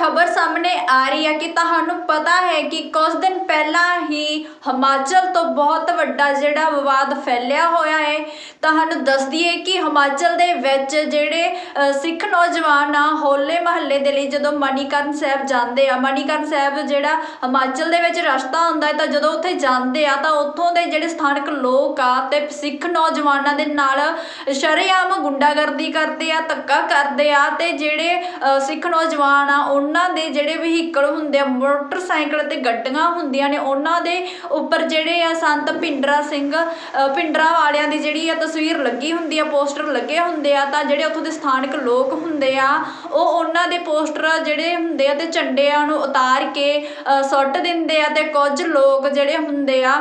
ਖਬਰ ਸਾਹਮਣੇ ਆ ਰਹੀ ਹੈ ਕਿ ਤੁਹਾਨੂੰ ਪਤਾ ਹੈ ਕਿ ਕੁਝ ਦਿਨ ਪਹਿਲਾਂ ਹੀ ਹਿਮਾਚਲ ਤੋਂ ਬਹੁਤ ਵੱਡਾ ਜਿਹੜਾ ਵਿਵਾਦ ਫੈਲਿਆ ਹੋਇਆ ਹੈ। ਤੁਹਾਨੂੰ ਦੱਸ ਦਈਏ ਕਿ ਹਿਮਾਚਲ ਦੇ ਵਿੱਚ ਜਿਹੜੇ ਸਿੱਖ ਨੌਜਵਾਨ ਆ, ਹੋਲੇ ਮਹੱਲੇ ਦੇ ਲਈ ਜਦੋਂ ਮਨੀਕਰਨ ਸਾਹਿਬ ਜਾਂਦੇ ਆ, ਮਨੀਕਰਨ ਸਾਹਿਬ ਜਿਹੜਾ ਹਿਮਾਚਲ ਦੇ ਵਿੱਚ ਰਸਤਾ ਹੁੰਦਾ ਹੈ ਤਾਂ ਜਦੋਂ ਉੱਥੇ ਜਾਂਦੇ ਆ ਤਾਂ ਉੱਥੋਂ ਦੇ ਜਿਹੜੇ ਸਥਾਨਕ ਲੋਕ ਆ ਤੇ ਸਿੱਖ ਨੌਜਵਾਨਾਂ ਦੇ ਨਾਲ ਸ਼ਰੇਆਮ ਗੁੰਡਾਗਰਦੀ ਕਰਦੇ ਆ, ਧੱਕਾ ਕਰਦੇ ਆ ਤੇ ਜਿਹੜੇ ਸਿੱਖ ਨੌਜਵਾਨ ਆ ਉਹਨਾਂ ਦੇ ਜਿਹੜੇ ਵਹੀਕਲ ਹੁੰਦੇ ਆ ਮੋਟਰਸਾਈਕਲ ਤੇ ਗੱਡੀਆਂ ਹੁੰਦੀਆਂ ਨੇ ਉਹਨਾਂ ਦੇ ਉੱਪਰ ਜਿਹੜੇ ਆ ਸੰਤ ਭਿੰਡਰਾ ਸਿੰਘ ਅ, ਵਾਲਿਆਂ ਦੀ ਜਿਹੜੀ ਆ ਤਸਵੀਰ ਲੱਗੀ ਹੁੰਦੀ ਆ ਪੋਸਟਰ ਲੱਗੇ ਹੁੰਦੇ ਆ ਤਾਂ ਜਿਹੜੇ ਉੱਥੋਂ ਦੇ ਸਥਾਨਕ ਲੋਕ ਹੁੰਦੇ ਆ ਉਹ ਉਹਨਾਂ ਦੇ ਪੋਸਟਰ ਜਿਹੜੇ ਹੁੰਦੇ ਆ ਤੇ ਝੰਡਿਆਂ ਨੂੰ ਉਤਾਰ ਕੇ ਅ, ਸੁੱਟ ਦਿੰਦੇ ਆ ਤੇ ਕੁਝ ਲੋਕ ਜਿਹੜੇ ਹੁੰਦੇ ਆ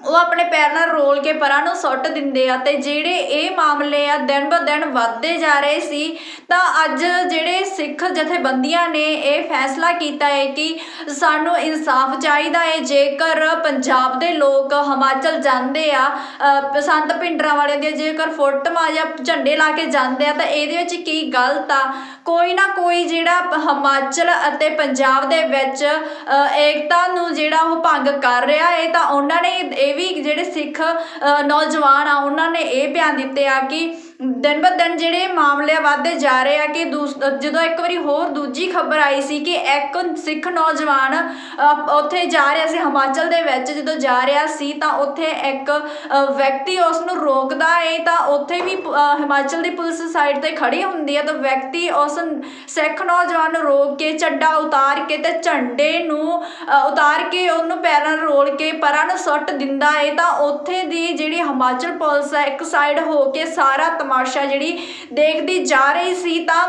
ਉਹ ਆਪਣੇ ਪੈਰ ਨਾਲ ਰੋਲ ਕੇ ਪਰਾਂ ਨੂੰ ਸੁੱਟ ਦਿੰਦੇ ਆ ਤੇ ਜਿਹੜੇ ਇਹ ਮਾਮਲੇ ਆ ਦਿਨ ਬ ਦਿਨ ਵੱਧਦੇ ਜਾ ਰਹੇ ਸੀ ਤਾਂ ਅੱਜ ਜਿਹੜੇ ਸਿੱਖ ਜਥੇਬੰਦੀਆਂ ਨੇ ਇਹ ਫੈਸਲਾ ਕੀਤਾ ਹੈ ਕਿ ਸਾਨੂੰ ਇਨਸਾਫ ਚਾਹੀਦਾ ਹੈ ਜੇਕਰ ਪੰਜਾਬ ਦੇ ਲੋਕ ਹਿਮਾਚਲ ਜਾਂਦੇ ਆ ਅ, ਪਿੰਡਰਾਂ ਵਾਲੇ ਵਾਲਿਆਂ ਦੀਆਂ ਜੇਕਰ ਫੋਟੋਆਂ ਜਾਂ ਝੰਡੇ ਲਾ ਕੇ ਜਾਂਦੇ ਆ ਤਾਂ ਇਹਦੇ ਵਿੱਚ ਕੀ ਗਲਤ ਆ? ਕੋਈ ਨਾ ਕੋਈ ਜਿਹੜਾ ਹਿਮਾਚਲ ਅਤੇ ਪੰਜਾਬ ਦੇ ਵਿੱਚ ਏਕਤਾ ਨੂੰ ਜਿਹੜਾ ਉਹ ਭੰਗ ਕਰ ਰਿਹਾ ਹੈ ਤਾਂ ਉਹਨਾਂ ਨੇ ਇਹ ਵੀ ਜਿਹੜੇ ਸਿੱਖ ਅ, ਨੌਜਵਾਨ ਆ ਉਹਨਾਂ ਨੇ ਇਹ ਬਿਆਨ ਦਿੱਤੇ ਆ ਕਿ ਦਿਨ ਬ ਦਿਨ ਜਿਹੜੇ ਮਾਮਲੇ ਵੱਧਦੇ ਜਾ ਰਹੇ ਆ ਕਿ ਦੂਸ- ਜਦੋਂ ਇੱਕ ਵਾਰੀ ਹੋਰ ਦੂਜੀ ਖਬਰ ਆਈ ਸੀ ਕਿ ਇੱਕ ਸਿੱਖ ਨੌਜਵਾਨ ਉੱਥੇ ਜਾ ਰਿਹਾ ਸੀ ਹਿਮਾਚਲ ਦੇ ਵਿੱਚ, ਜਦੋਂ ਜਾ ਰਿਹਾ ਸੀ ਤਾਂ ਉੱਥੇ ਇੱਕ ਵਿਅਕਤੀ ਉਸ ਨੂੰ ਰੋਕਦਾ ਹੈ ਤਾਂ ਉੱਥੇ ਵੀ ਹਿਮਾਚਲ ਦੀ ਪੁਲਿਸ ਸਾਈਡ ਤੇ ਖੜੀ ਹੁੰਦੀ ਹੈ ਤਾਂ ਵਿਅਕਤੀ ਉਸ ਸਿੱਖ ਨੌਜਵਾਨ ਨੂੰ ਰੋਕ ਕੇ ਚੱਡਾ ਉਤਾਰ ਕੇ ਤੇ ਝੰਡੇ ਨੂੰ ਉਤਾਰ ਕੇ ਉਹਨੂੰ ਪੈਰਾਂ ਨਾਲ ਰੋਲ ਕੇ ਪਰਾਂ ਨੂੰ ਸੁੱਟ ਦਿੰਦਾ ਹੈ ਤਾਂ ਉੱਥੇ ਦੀ ਜਿਹੜੀ ਹਿਮਾਚਲ ਪੁਲਿਸ ਹੈ ਇੱਕ ਸਾਈਡ ਹੋ ਕੇ ਸਾਰਾ ਤਮਾਸ਼ਾ ਜਿਹੜੀ ਦੇਖਦੀ ਜਾ ਰਹੀ ਸੀ ਤਾਂ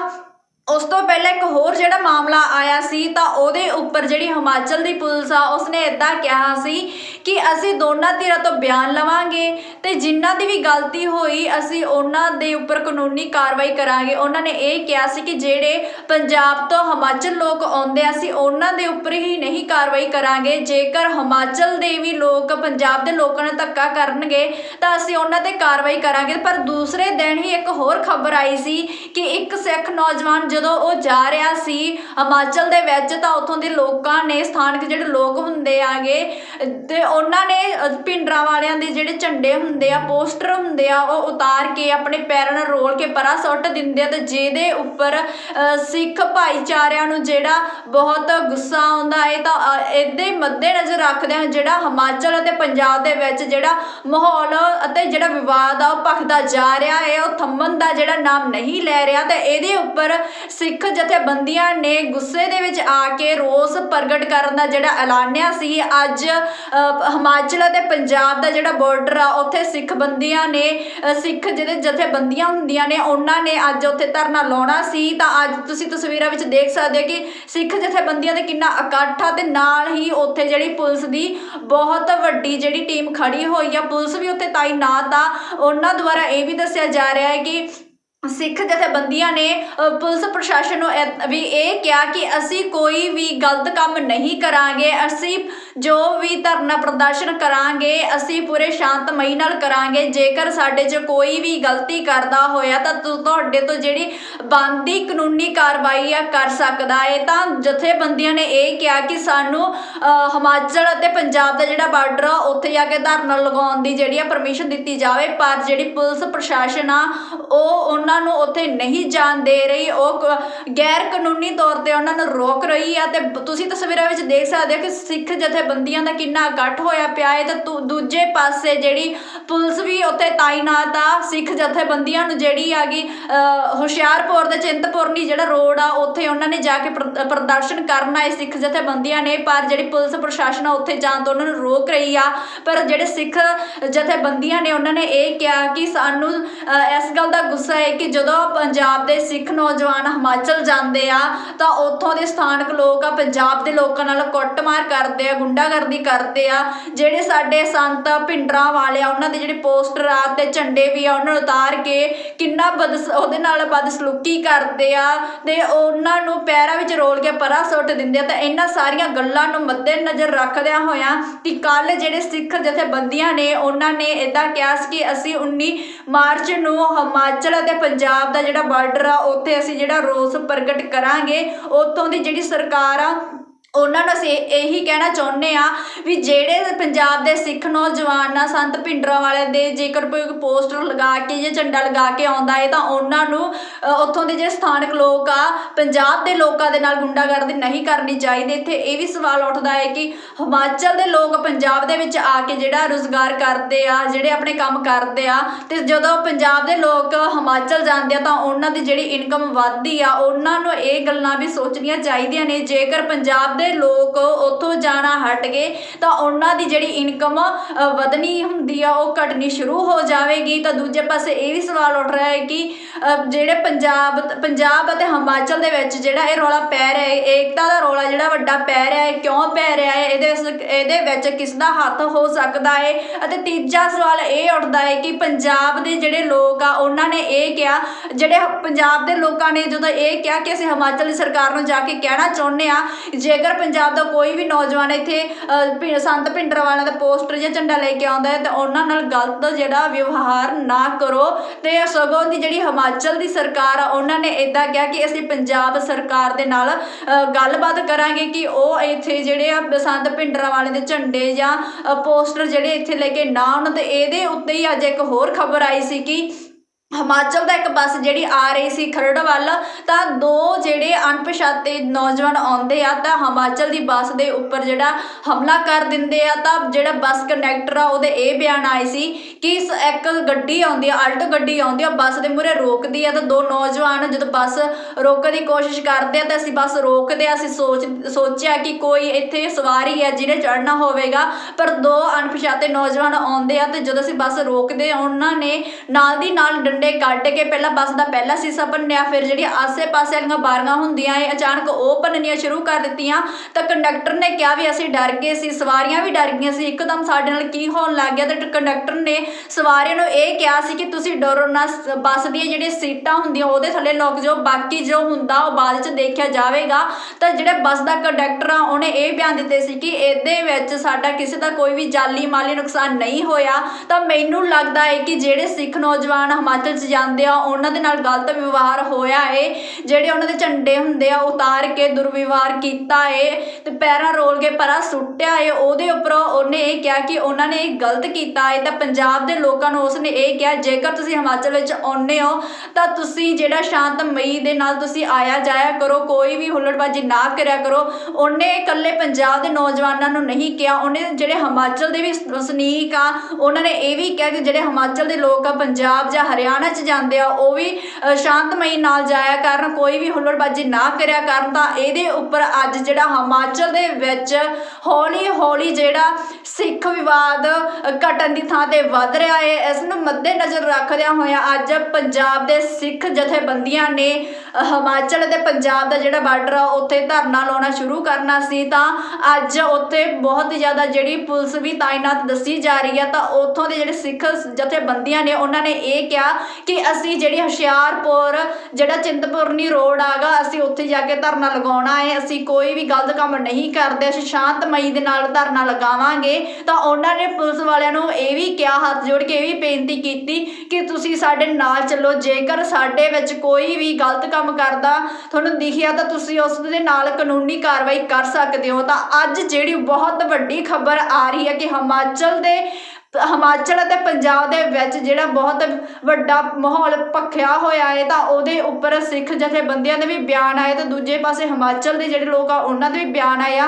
ਉਸ ਤੋਂ ਪਹਿਲਾਂ ਇੱਕ ਹੋਰ ਜਿਹੜਾ ਮਾਮਲਾ ਆਇਆ ਸੀ ਤਾਂ ਉਹਦੇ ਉੱਪਰ ਜਿਹੜੀ ਹਿਮਾਚਲ ਦੀ ਪੁਲਿਸ ਆ, ਉਸਨੇ ਇਦਾਂ ਕਿਹਾ ਸੀ ਕਿ ਅਸੀਂ ਦੋਨਾਂ ਧਿਰਾਂ ਤੋਂ ਬਿਆਨ ਲਵਾਂਗੇ ਤੇ ਜਿਨ੍ਹਾਂ ਦੀ ਵੀ ਗਲਤੀ ਹੋਈ, ਅਸੀਂ ਉਹਨਾਂ ਦੇ ਉੱਪਰ ਕਾਨੂੰਨੀ ਕਾਰਵਾਈ ਕਰਾਂਗੇ। ਉਹਨਾਂ ਨੇ ਇਹ ਕਿਹਾ ਸੀ ਕਿ ਜਿਹੜੇ ਪੰਜਾਬ ਤੋਂ ਹਿਮਾਚਲ ਲੋਕ ਆਉਂਦੇ ਆ, ਅਸੀਂ ਉਹਨਾਂ ਦੇ ਉੱਪਰ ਹੀ ਨਹੀਂ ਕਾਰਵਾਈ ਕਰਾਂਗੇ। ਜੇਕਰ ਹਿਮਾਚਲ ਦੇ ਵੀ ਲੋਕ, ਪੰਜਾਬ ਦੇ ਲੋਕਾਂ ਨਾਲ ਧੱਕਾ ਕਰਨਗੇ, ਤਾਂ ਅਸੀਂ ਉਹਨਾਂ ਤੇ ਕਾਰਵਾਈ ਕਰਾਂਗੇ। ਪਰ ਦੂਸਰੇ ਦਿਨ ਹੀ ਇੱਕ ਹੋਰ ਖਬਰ ਆਈ ਸੀ ਕਿ ਇੱਕ ਸਿੱਖ ਨੌਜਵਾਨ ਜਦੋਂ ਉਹ ਜਾ ਰਿਹਾ ਸੀ ਹਿਮਾਚਲ ਦੇ ਵਿੱਚ, ਤਾਂ ਉੱਥੋਂ ਦੇ ਲੋਕਾਂ ਨੇ ਸਥਾਨਕ ਜਿਹੜੇ ਲੋਕ ਹੁੰਦੇ ਆਗੇ, ਤੇ ਉਹਨਾਂ ਨੇ ਅ, ਭਿੰਡਰਾਂ ਵਾਲਿਆਂ ਦੇ ਜਿਹੜੇ ਝੰਡੇ ਹੁੰਦੇ ਆ ਪੋਸਟਰ ਹੁੰਦੇ ਆ ਉਹ ਉਤਾਰ ਕੇ ਆਪਣੇ ਪੈਰਾਂ ਨਾਲ ਰੋਲ ਕੇ ਪਰਾਂ ਸੁੱਟ ਦਿੰਦੇ ਆ ਤੇ ਜਿਹਦੇ ਉੱਪਰ ਸਿੱਖ ਭਾਈਚਾਰਿਆਂ ਨੂੰ ਜਿਹੜਾ ਬਹੁਤ ਗੁੱਸਾ ਆਉਂਦਾ ਹੈ ਤਾਂ ਇਹਦੇ ਮੱਦੇ ਨਜ਼ਰ ਰੱਖਦੇ ਜਿਹੜਾ ਹਿਮਾਚਲ ਅਤੇ ਪੰਜਾਬ ਦੇ ਵਿੱਚ ਜਿਹੜਾ ਮਾਹੌਲ ਅਤੇ ਜਿਹੜਾ ਵਿਵਾਦ ਆ ਉਹ ਭਖਦਾ ਜਾ ਰਿਹਾ ਹੈ ਉਹ ਥੰਮਣ ਦਾ ਜਿਹੜਾ ਨਾਮ ਨਹੀਂ ਲੈ ਰਿਹਾ ਤੇ ਇਹਦੇ ਉੱਪਰ ਸਿੱਖ ਜਥੇਬੰਦੀਆਂ ਨੇ ਗੁੱਸੇ ਦੇ ਵਿੱਚ ਆ ਕੇ ਰੋਸ ਪ੍ਰਗਟ ਕਰਨ ਦਾ ਜਿਹੜਾ ਐਲਾਨਿਆ ਸੀ। ਅੱਜ ਹਿਮਾਚਲ ਅਤੇ ਪੰਜਾਬ ਦਾ ਜਿਹੜਾ ਬਾਰਡਰ ਆ, ਉੱਥੇ ਸਿੱਖ ਬੰਦੀਆਂ ਨੇ ਸਿੱਖ ਜਿਹੜੇ ਜਥੇਬੰਦੀਆਂ ਹੁੰਦੀਆਂ ਨੇ, ਉਹਨਾਂ ਨੇ ਅੱਜ ਉੱਥੇ ਧਰਨਾ ਲਾਉਣਾ ਸੀ। ਤਾਂ ਅੱਜ ਤੁਸੀਂ ਤਸਵੀਰਾਂ ਵਿੱਚ ਦੇਖ ਸਕਦੇ ਹੋ ਕਿ ਸਿੱਖ ਜਥੇਬੰਦੀਆਂ ਦੇ ਕਿੰਨਾ ਇਕੱਠ ਆ ਤੇ ਨਾਲ ਹੀ ਉੱਥੇ ਜਿਹੜੀ ਪੁਲਿਸ ਦੀ ਬਹੁਤ ਵੱਡੀ ਜਿਹੜੀ ਟੀਮ ਖੜੀ ਹੋਈ ਆ। ਪੁਲਿਸ ਵੀ ਉੱਥੇ ਤਾਇਨਾਤ ਆ। ਉਹਨਾਂ ਦੁਆਰਾ ਇਹ ਵੀ ਦੱਸਿਆ ਜਾ ਰਿਹਾ ਹੈ ਕਿ ਸਿੱਖ ਜਥੇਬੰਦੀਆਂ ਨੇ ਪੁਲਿਸ ਪ੍ਰਸ਼ਾਸਨ ਨੂੰ ਵੀ ਇਹ ਕਿਹਾ ਕਿ ਅਸੀਂ ਕੋਈ ਵੀ ਗਲਤ ਕੰਮ ਨਹੀਂ ਕਰਾਂਗੇ, ਅਸੀਂ ਜੋ ਵੀ ਧਰਨਾ ਪ੍ਰਦਰਸ਼ਨ ਕਰਾਂਗੇ, ਅਸੀਂ ਪੂਰੇ ਸ਼ਾਂਤਮਈ ਨਾਲ ਕਰਾਂਗੇ। ਜੇਕਰ ਸਾਡੇ 'ਚ ਕੋਈ ਵੀ ਗਲਤੀ ਕਰਦਾ ਹੋਇਆ ਤਾਂ ਤੁਹਾਡੇ ਤੋਂ ਜਿਹੜੀ ਬਣਦੀ ਕਾਨੂੰਨੀ ਕਾਰਵਾਈ ਆ, ਕਰ ਸਕਦਾ ਹੈ ਤਾਂ ਜਥੇਬੰਦੀਆਂ ਨੇ ਇਹ ਕਿਹਾ ਕਿ ਸਾਨੂੰ ਹਿਮਾਚਲ ਅਤੇ ਪੰਜਾਬ ਦਾ ਜਿਹੜਾ ਬਾਰਡਰ ਆ, ਉੱਥੇ ਜਾ ਕੇ ਧਰਨਾ ਲਗਾਉਣ ਦੀ ਜਿਹੜੀ ਆ ਪਰਮਿਸ਼ਨ ਦਿੱਤੀ ਜਾਵੇ। ਪਰ ਜਿਹੜੀ ਪੁਲਿਸ ਪ੍ਰਸ਼ਾਸਨ ਆ, ਉਹ ਉਹਨਾਂ ਨੂੰ ਉੱਥੇ ਨਹੀਂ ਜਾਣ ਦੇ ਰਹੀ, ਉਹ ਗੈਰ ਕਾਨੂੰਨੀ ਤੌਰ ਤੇ ਉਹਨਾਂ ਨੂੰ ਰੋਕ ਰਹੀ ਆ ਤੇ ਤੁਸੀਂ ਤਸਵੀਰਾਂ ਵਿੱਚ ਦੇਖ ਸਕਦੇ ਹੋ ਕਿ ਸਿੱਖ ਜਥੇਬੰਦੀਆਂ ਦਾ ਕਿੰਨਾ ਇਕੱਠ ਹੋਇਆ ਪਿਆ ਹੈ ਤੇ, ਦੂਜੇ ਪਾਸੇ ਜਿਹੜੀ ਪੁਲਿਸ ਵੀ ਉੱਥੇ ਤਾਇਨਾਤ ਆ ਸਿੱਖ ਜਥੇਬੰਦੀਆਂ ਨੂੰ ਜਿਹੜੀ ਆਗੀ ਹੁਸ਼ਿਆਰਪੁਰ ਦੇ ਚਿੰਤਪੁਰਨੀ ਜਿਹੜਾ ਰੋਡ ਆ, ਉੱਥੇ ਉਹਨਾਂ ਨੇ ਜਾ ਕੇ ਪ੍ਰਦਰਸ਼ਨ ਕਰਨਾ ਹੈ ਸਿੱਖ ਜਥੇਬੰਦੀਆਂ ਨੇ, ਪਰ ਜਿਹੜੀ ਪੁਲਿਸ ਪ੍ਰਸ਼ਾਸਨ ਆ ਉੱਥੇ ਜਾਣ ਤੋਂ ਉਹਨਾਂ ਨੂੰ ਰੋਕ ਰਹੀ ਆ। ਪਰ ਜਿਹੜੇ ਸਿੱਖ ਜਥੇਬੰਦੀਆਂ ਨੇ, ਉਹਨਾਂ ਨੇ ਇਹ ਕਿਹਾ ਕਿ ਸਾਨੂੰ ਇਸ ਗੱਲ ਦਾ ਗੁੱਸਾ ਹੈ ਕਿ ਜਦੋਂ ਪੰਜਾਬ ਦੇ ਸਿੱਖ ਨੌਜਵਾਨ ਹਿਮਾਚਲ ਜਾਂਦੇ ਆ, ਤਾਂ ਉੱਥੋਂ ਦੇ ਸਥਾਨਕ ਲੋਕ ਆ, ਪੰਜਾਬ ਦੇ ਲੋਕਾਂ ਨਾਲ ਕੁੱਟਮਾਰ ਕਰਦੇ ਆ, ਗੁੰਡਾਗਰਦੀ ਕਰਦੇ ਆ। ਜਿਹੜੇ ਸਾਡੇ ਸੰਤ ਭਿੰਡਰਾਂ ਵਾਲੇ ਆ, ਉਹਨਾਂ ਦੇ ਜਿਹੜੇ ਪੋਸਟਰ ਆ ਤੇ ਝੰਡੇ ਵੀ ਆ, ਉਹਨਾਂ ਨੂੰ ਉਤਾਰ ਕੇ ਕਿੰਨਾ ਬਦ ਉਹਦੇ ਨਾਲ ਬਦਸਲੂਕੀ ਕਰਦੇ ਆ ਤੇ ਉਹਨਾਂ ਨੂੰ ਪੈਰਾਂ ਵਿੱਚ ਰੋਲ ਕੇ ਪਰਾਂ ਸੁੱਟ ਦਿੰਦੇ ਆ। ਤਾਂ ਇਹਨਾਂ ਸਾਰੀਆਂ ਗੱਲਾਂ ਨੂੰ ਮੱਦੇ ਨਜ਼ਰ ਰੱਖਦਿਆਂ ਹੋਇਆਂ ਕਿ ਕੱਲ ਜਿਹੜੇ ਸਿੱਖ ਜਥੇਬੰਦੀਆਂ ਨੇ, ਉਹਨਾਂ ਨੇ ਇਦਾਂ ਕਿਹਾ ਸੀ ਕਿ ਅਸੀਂ 19 ਮਾਰਚ ਨੂੰ ਹਿਮਾਚਲ ਅਤੇ ਪੰਜਾਬ ਦਾ ਜਿਹੜਾ ਬਾਰਡਰ ਆ, ਉੱਥੇ ਅਸੀਂ ਜਿਹੜਾ ਰੋਸ ਪ੍ਰਗਟ ਕਰਾਂਗੇ, ਉੱਥੋਂ ਦੀ ਜਿਹੜੀ ਸਰਕਾਰ ਆ ਉਹਨਾਂ ਨੂੰ ਅਸੀਂ ਇਹੀ ਕਹਿਣਾ ਚਾਹੁੰਦੇ ਆ ਵੀ ਜਿਹੜੇ ਪੰਜਾਬ ਦੇ ਸਿੱਖ ਨੌਜਵਾਨ ਆ, ਸੰਤ ਭਿੰਡਰਾਂ ਵਾਲੇ ਦੇ ਜੇਕਰ ਕੋਈ ਪੋਸਟਰ ਲਗਾ ਕੇ ਜਾਂ ਝੰਡਾ ਲਗਾ ਕੇ ਆਉਂਦਾ ਹੈ, ਤਾਂ ਉਹਨਾਂ ਨੂੰ ਉੱਥੋਂ ਦੇ ਜਿਹੜੇ ਸਥਾਨਕ ਲੋਕ ਆ, ਪੰਜਾਬ ਦੇ ਲੋਕਾਂ ਦੇ ਨਾਲ ਗੁੰਡਾਗਰਦੀ ਨਹੀਂ ਕਰਨੀ ਚਾਹੀਦੀ। ਇੱਥੇ ਇਹ ਵੀ ਸਵਾਲ ਉੱਠਦਾ ਹੈ ਕਿ ਹਿਮਾਚਲ ਦੇ ਲੋਕ ਪੰਜਾਬ ਦੇ ਵਿੱਚ ਆ ਕੇ ਜਿਹੜਾ ਰੁਜ਼ਗਾਰ ਕਰਦੇ ਆ, ਜਿਹੜੇ ਆਪਣੇ ਕੰਮ ਕਰਦੇ ਆ, ਤੇ ਜਦੋਂ ਪੰਜਾਬ ਦੇ ਲੋਕ ਹਿਮਾਚਲ ਜਾਂਦੇ ਆ, ਤਾਂ ਉਹਨਾਂ ਦੀ ਜਿਹੜੀ ਇਨਕਮ ਵੱਧਦੀ ਆ, ਉਹਨਾਂ ਨੂੰ ਇਹ ਗੱਲਾਂ ਵੀ ਸੋਚਣੀਆਂ ਚਾਹੀਦੀਆਂ ਨੇ। ਜੇਕਰ ਪੰਜਾਬ ਦੇ ਲੋਕ ਉੱਥੋਂ ਜਾਣਾ ਹਟ ਗਏ, ਤਾਂ ਉਹਨਾਂ ਦੀ ਜਿਹੜੀ ਇਨਕਮ ਵਧਣੀ ਹੁੰਦੀ ਆ, ਉਹ ਘਟਣੀ ਸ਼ੁਰੂ ਹੋ ਜਾਵੇਗੀ। ਤਾਂ ਦੂਜੇ ਪਾਸੇ ਇਹ ਵੀ ਸਵਾਲ ਉੱਠ ਰਿਹਾ ਹੈ ਕਿ ਜਿਹੜੇ ਪੰਜਾਬ ਪੰਜਾਬ ਅਤੇ ਹਿਮਾਚਲ ਦੇ ਵਿੱਚ ਜਿਹੜਾ ਇਹ ਰੌਲਾ ਪੈ ਰਿਹਾ ਹੈ, ਏਕਤਾ ਦਾ ਰੌਲਾ ਜਿਹੜਾ ਵੱਡਾ ਪੈ ਰਿਹਾ ਹੈ, ਕਿਉਂ ਪੈ ਰਿਹਾ ਹੈ, ਇਹਦੇ ਇਹਦੇ ਵਿੱਚ ਕਿਸ ਦਾ ਹੱਥ ਹੋ ਸਕਦਾ ਹੈ? ਅਤੇ ਤੀਜਾ ਸਵਾਲ ਇਹ ਉੱਠਦਾ ਹੈ ਕਿ ਪੰਜਾਬ ਦੇ ਜਿਹੜੇ ਲੋਕ ਆ, ਉਹਨਾਂ ਨੇ ਇਹ ਕਿਹਾ, ਜਿਹੜੇ ਪੰਜਾਬ ਦੇ ਲੋਕਾਂ ਨੇ ਜਦੋਂ ਇਹ ਕਿਹਾ ਕਿ ਅਸੀਂ ਹਿਮਾਚਲ ਦੀ ਸਰਕਾਰ ਨੂੰ ਜਾ ਕੇ ਕਹਿਣਾ ਚਾਹੁੰਦੇ ਆ ਜੇਕਰ ਪੰਜਾਬ ਦਾ ਕੋਈ ਵੀ ਨੌਜਵਾਨ ਇੱਥੇ ਸੰਤ ਭਿੰਡਰਾਂ ਦਾ ਪੋਸਟਰ ਜਾਂ ਝੰਡਾ ਲੈ ਕੇ ਆਉਂਦਾ ਹੈ, ਤਾਂ ਉਹਨਾਂ ਨਾਲ ਗਲਤ ਜਿਹੜਾ ਵਿਵਹਾਰ ਨਾ ਕਰੋ। ਤੇ ਸਗੋਂ ਦੀ ਜਿਹੜੀ ਹਿਮਾਚਲ ਦੀ ਸਰਕਾਰ ਆ, ਉਹਨਾਂ ਨੇ ਇਦਾਂ ਕਿਹਾ ਕਿ ਅਸੀਂ ਪੰਜਾਬ ਸਰਕਾਰ ਦੇ ਨਾਲ ਗੱਲਬਾਤ ਕਰਾਂਗੇ ਕਿ ਉਹ ਇੱਥੇ ਜਿਹੜੇ ਆ ਬਸੰਤ ਭਿੰਡਰਾਂ ਵਾਲੇ ਦੇ ਝੰਡੇ ਜਾਂ ਪੋਸਟਰ ਜਿਹੜੇ ਇੱਥੇ ਲੈ ਕੇ ਨਾ ਆਉਣ। ਤੇ ਇਹਦੇ ਉੱਤੇ ਹੀ ਅੱਜ ਇੱਕ ਹੋਰ ਖਬਰ ਆਈ ਸੀ ਕਿ ਹਿਮਾਚਲ ਦਾ ਇੱਕ ਬੱਸ ਜਿਹੜੀ ਆ ਰਹੀ ਸੀ ਖਰੜ ਵੱਲ ਤਾਂ ਦੋ ਜਿਹੜੇ ਅਣਪਛਾਤੇ ਨੌਜਵਾਨ ਆਉਂਦੇ ਆ, ਤਾਂ ਹਿਮਾਚਲ ਦੀ ਬੱਸ ਦੇ ਉੱਪਰ ਜਿਹੜਾ ਹਮਲਾ ਕਰ ਦਿੰਦੇ ਆ, ਤਾਂ ਜਿਹੜਾ ਬੱਸ ਕੰਡਕਟਰ ਆ, ਉਹਦੇ ਇਹ ਬਿਆਨ ਆਏ ਸੀ ਕਿ ਇਸ ਇੱਕ ਗੱਡੀ ਆਉਂਦੀ ਆ ਆਲਟੋ ਗੱਡੀ ਆਉਂਦੀ ਆ, ਬੱਸ ਦੇ ਮੂਹਰੇ ਰੋਕਦੀ ਆ, ਤਾਂ ਦੋ ਨੌਜਵਾਨ ਜਦੋਂ ਬੱਸ ਰੋਕਣ ਦੀ ਕੋਸ਼ਿਸ਼ ਕਰਦੇ ਆ, ਤਾਂ ਅਸੀਂ ਬੱਸ ਰੋਕਦੇ ਆ, ਅਸੀਂ ਸੋਚ, ਸੋਚਿਆ ਕਿ ਕੋਈ ਇੱਥੇ ਸਵਾਰੀ ਹੈ ਜਿਹਨੇ ਚੜ੍ਹਨਾ ਹੋਵੇਗਾ, ਪਰ ਦੋ ਅਣਪਛਾਤੇ ਨੌਜਵਾਨ ਆਉਂਦੇ ਆ, ਤੇ ਜਦੋਂ ਅਸੀਂ ਬੱਸ ਰੋਕਦੇ ਉਹਨਾਂ ਨੇ ਨਾਲ ਦੀ ਨਾਲ ਡੰਡੇ ਕੱਢ ਕੇ ਪਹਿਲਾਂ ਬੱਸ ਦਾ ਪਹਿਲਾ ਸੀਸਾ ਭੰਨਿਆ, ਫਿਰ ਜਿਹੜੀ ਆਸੇ-ਪਾਸੇ ਵਾਲੀਆਂ ਬਾਰੀਆਂ ਹੁੰਦੀਆਂ ਏ ਅਚਾਨਕ ਉਹ ਭੰਨਣੀਆਂ ਸ਼ੁਰੂ ਕਰ ਦਿੱਤੀਆਂ। ਤਾਂ ਕੰਡਕਟਰ ਨੇ ਕਿਹਾ ਵੀ ਅਸੀਂ ਡਰ ਗਏ ਸੀ, ਸਵਾਰੀਆਂ ਵੀ ਡਰ ਗਈਆਂ ਸੀ। ਇੱਕਦਮ ਸਾਡੇ ਨਾਲ ਕੀ ਹੋਣ ਲੱਗ ਗਿਆ ਤੇ ਕੰਡਕਟਰ ਨੇ ਸਵਾਰੀਆਂ ਨੂੰ ਇਹ ਕਿਹਾ ਸੀ ਕਿ ਤੁਸੀਂ ਡਰੋ ਨਾ ਬੱਸ ਦੀਆਂ ਜਿਹੜੀਆਂ ਸੀਟਾਂ ਹੁੰਦੀਆਂ ਉਹਦੇ ਥੱਲੇ ਲੁਕ ਜਾਓ, ਬਾਕੀ ਜੋ ਹੁੰਦਾ ਉਹ ਬਾਅਦ ਚ ਦੇਖਿਆ ਜਾਵੇਗਾ। ਤਾਂ ਜਿਹੜੇ ਬੱਸ ਦਾ ਕੰਡਕਟਰ ਆ, ਉਹਨੇ ਇਹ ਬਿਆਨ ਦਿੱਤੇ ਸੀ ਕਿ ਇਹਦੇ ਵਿੱਚ ਸਾਡਾ ਕਿਸੇ ਦਾ ਕੋਈ ਵੀ ਜਾਲੀ ਮਾਲੀ ਨੁਕਸਾਨ ਨਹੀਂ ਹੋਇਆ। ਤਾਂ ਮੈਨੂੰ ਲੱਗਦਾ ਹੈ ਕਿ ਜਿਹੜੇ ਸਿੱਖ ਨੌਜਵਾਨ ਹਿਮਾਚਲ 'ਚ ਜਾਂਦੇ ਆ, ਉਹਨਾਂ ਦੇ ਨਾਲ ਗਲਤ ਵਿਵਹਾਰ ਹੋਇਆ ਏ। ਜਿਹੜੇ ਉਹਨਾਂ ਦੇ ਝੰਡੇ ਹੁੰਦੇ ਆ, ਉਤਾਰ ਕੇ ਦੁਰਵਿਵਹਾਰ ਕੀਤਾ ਏ ਤੇ ਪੈਰਾਂ ਰੋਲ ਕੇ ਪਰਾਂ ਸੁੱਟਿਆ ਏ, ਉਹਦੇ ਉੱਪਰ ਉਹਨੇ ਇਹ ਕਿਹਾ ਕਿ ਉਹਨਾਂ ਨੇ ਇਹ ਗਲਤ ਕੀਤਾ ਏ। ਤਾਂ ਪੰਜਾਬ ਦੇ ਲੋਕਾਂ ਨੂੰ ਉਸਨੇ ਇਹ ਕਿਹਾ, ਜੇਕਰ ਤੁਸੀਂ ਹਿਮਾਚਲ ਵਿੱਚ ਆਉਂਦੇ ਹੋ, ਤਾਂ ਤੁਸੀਂ ਜਿਹੜਾ ਸ਼ਾਂਤਮਈ ਦੇ ਨਾਲ ਤੁਸੀਂ ਆਇਆ ਜਾਇਆ ਕਰੋ, ਕੋਈ ਵੀ ਹੁੱਲੜਬਾਜ਼ੀ ਨਾ ਕਰਿਆ ਕਰੋ। ਉਹਨੇ ਇਕੱਲੇ ਪੰਜਾਬ ਦੇ ਨੌਜਵਾਨਾਂ ਨੂੰ ਨਹੀਂ ਕਿਹਾ, ਉਹਨੇ ਜਿਹੜੇ ਹਿਮਾਚਲ ਦੇ ਵੀ ਵਸਨੀਕ ਆ, ਉਹਨਾਂ ਨੇ ਇਹ ਵੀ ਕਿਹਾ ਕਿ ਜਿਹੜੇ ਹਿਮਾਚਲ ਦੇ ਲੋਕ ਆ, ਪੰਜਾਬ ਜਾਂ ਹਰਿਆਣਾ 'ਚ ਜਾਂਦੇ ਆ, ਉਹ ਵੀ ਸ਼ਾਂਤਮਈ ਨਾਲ ਜਾਇਆ ਕਰਨ, ਕੋਈ ਵੀ ਹੁੱਲੜਬਾਜ਼ੀ ਨਾ ਕਰਿਆ ਕਰਨ, ਤਾਂ ਇਹਦੇ ਉੱਪਰ ਅੱਜ ਜਿਹੜਾ ਹਿਮਾਚਲ ਦੇ ਵਿੱਚ ਹੌਲੀ ਹੌਲੀ ਜਿਹੜਾ ਸਿੱਖ ਵਿਵਾਦ ਘਟਣ ਦੀ ਥਾਂ ਤੇ ਵੱਧ ਰਿਹਾ ਹੈ ਇਸ ਨੂੰ ਮੱਦੇ ਨਜ਼ਰ ਰੱਖਦਿਆਂ ਹੋਇਆਂ ਅੱਜ ਪੰਜਾਬ ਦੇ ਸਿੱਖ ਜਥੇਬੰਦੀਆਂ ਨੇ ਹਿਮਾਚਲ ਅਤੇ ਪੰਜਾਬ ਦਾ ਜਿਹੜਾ ਬਾਰਡਰ ਆ, ਉੱਥੇ ਧਰਨਾ ਲਾਉਣਾ ਸ਼ੁਰੂ ਕਰਨਾ ਸੀ, ਤਾਂ ਅੱਜ ਉੱਥੇ ਬਹੁਤ ਜ਼ਿਆਦਾ ਜਿਹੜੀ ਪੁਲਿਸ ਵੀ ਤਾਇਨਾਤ ਦੱਸੀ ਜਾ ਰਹੀ ਹੈ ਤਾਂ ਉੱਥੋਂ ਦੇ ਜਿਹੜੇ ਸਿੱਖ ਜਥੇਬੰਦੀਆਂ ਨੇ, ਉਹਨਾਂ ਨੇ ਇਹ ਕਿਹਾ ਕਿ ਅਸੀਂ ਜਿਹੜੀ ਹੁਸ਼ਿਆਰਪੁਰ, ਜਿਹੜਾ ਚਿੰਤਪੁਰਨੀ ਰੋਡ ਆਗਾ, ਅਸੀਂ ਉੱਥੇ ਜਾ ਕੇ ਧਰਨਾ ਲਗਾਉਣਾ ਹੈ। ਅਸੀਂ ਕੋਈ ਵੀ ਗਲਤ ਕੰਮ ਨਹੀਂ ਕਰਦੇ। ਅਸੀਂ ਸ਼ਾਂਤਮਈ ਦੇ ਨਾਲ ਧਰਨਾ ਲਗਾਵਾਂਗੇ। ਤਾਂ ਉਹਨਾਂ ਨੇ ਪੁਲਿਸ ਵਾਲਿਆਂ ਨੂੰ ਇਹ ਵੀ ਕਿਹਾ, ਹੱਥ ਜੋੜ ਕੇ ਇਹ ਵੀ ਬੇਨਤੀ ਕੀਤੀ ਕਿ ਤੁਸੀਂ ਸਾਡੇ ਨਾਲ ਚੱਲੋ। ਜੇਕਰ ਸਾਡੇ ਵਿੱਚ ਕੋਈ ਵੀ ਗਲਤ ਕੰਮ ਕਰਦਾ, ਤੁਹਾਨੂੰ ਦਿਖਿਆ ਤਾਂ ਤੁਸੀਂ ਉਸ ਦੇ ਨਾਲ ਕਾਨੂੰਨੀ ਕਾਰਵਾਈ ਕਰ ਸਕਦੇ ਹੋ। ਤਾਂ ਅੱਜ ਜਿਹੜੀ ਬਹੁਤ ਵੱਡੀ ਖਬਰ ਆ ਰਹੀ ਹੈ ਕਿ ਹਿਮਾਚਲ ਦੇ ਹਿਮਾਚਲ ਅਤੇ ਪੰਜਾਬ ਦੇ ਵਿੱਚ ਜਿਹੜਾ ਬਹੁਤ ਵੱਡਾ ਮਾਹੌਲ ਭਖਿਆ ਹੋਇਆ ਹੈ, ਤਾਂ ਉਹਦੇ ਉੱਪਰ ਸਿੱਖ ਜਥੇਬੰਦੀਆਂ ਦੇ ਵੀ ਬਿਆਨ ਆਏ ਤੇ ਦੂਜੇ ਪਾਸੇ ਹਿਮਾਚਲ ਦੇ ਜਿਹੜੇ ਲੋਕ ਆ, ਉਹਨਾਂ ਦੇ ਵੀ ਬਿਆਨ ਆਏ ਆ।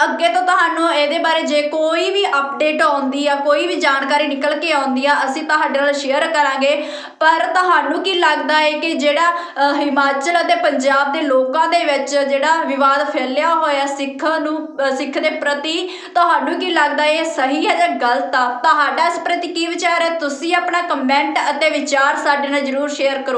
ਅੱਗੇ ਤੋਂ ਤੁਹਾਨੂੰ ਇਹਦੇ ਬਾਰੇ ਜੇ ਕੋਈ ਵੀ ਅਪਡੇਟ ਆਉਂਦੀ ਆ, ਕੋਈ ਵੀ ਜਾਣਕਾਰੀ ਨਿਕਲ ਕੇ ਆਉਂਦੀ ਆ, ਅਸੀਂ ਤੁਹਾਡੇ ਨਾਲ ਸ਼ੇਅਰ ਕਰਾਂਗੇ। ਪਰ ਤੁਹਾਨੂੰ ਕੀ ਲੱਗਦਾ ਹੈ ਕਿ ਜਿਹੜਾ ਹਿਮਾਚਲ ਅਤੇ ਪੰਜਾਬ ਦੇ ਲੋਕਾਂ ਦੇ ਵਿੱਚ ਜਿਹੜਾ ਵਿਵਾਦ ਫੈਲਿਆ ਹੋਇਆ ਸਿੱਖ ਨੂੰ ਸਿੱਖ ਦੇ ਪ੍ਰਤੀ, ਤੁਹਾਨੂੰ ਕੀ ਲੱਗਦਾ ਇਹ ਸਹੀ ਹੈ ਜਾਂ ਗਲਤ ਆ? ਤੁਹਾਡਾ ਇਸ ਪ੍ਰਤੀ ਕੀ ਵਿਚਾਰ ਹੈ? ਤੁਸੀਂ ਆਪਣਾ ਕਮੈਂਟ ਅਤੇ ਵਿਚਾਰ ਸਾਡੇ ਨਾਲ ਜਰੂਰ ਸ਼ੇਅਰ ਕਰੋ।